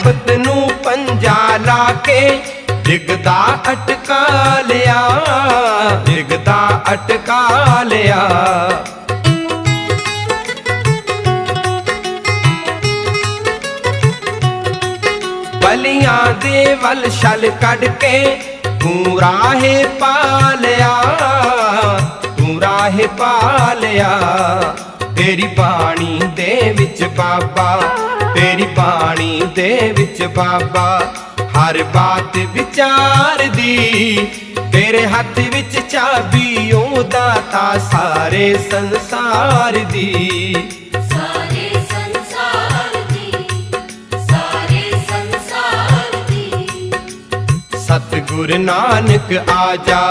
ਸ਼ਬਦ ਨੂੰ ਪੰਜਾ ਲਾ ਕੇ ਡਿਗਦਾ ਅਟਕਾ ਲਿਆ ਡਿਗਦਾ ਅਟਕਾ ਲਿਆ। ਬਲੀਆਂ ਦੇ ਵੱਲ ਛਲ ਕੱਢ ਕੇ ਤੂੰ ਰਾਹੇ ਪਾ ਲਿਆ, ਤੂੰ ਰਾਹੇ ਪਾ ਲਿਆ। ਤੇਰੀ ਬਾਣੀ ਦੇ ਵਿੱਚ ਬਾਬਾ ਤੇਰੀ ਬਾਣੀ ਦੇ ਵਿੱਚ ਬਾਬਾ ਹਰ ਬਾਤ ਵਿਚਾਰਦੀ। ਤੇਰੇ ਹੱਥ ਵਿੱਚ ਚਾਬੀ ਉਹ ਦਾਤਾ ਸਾਰੇ ਸੰਸਾਰ ਦੀ। ਸਾਰੇ ਸੰਸਾਰ ਦੀ ਸਾਰੇ ਸੰਸਾਰ ਦੀ। ਸਤਿਗੁਰ ਨਾਨਕ ਆਜਾ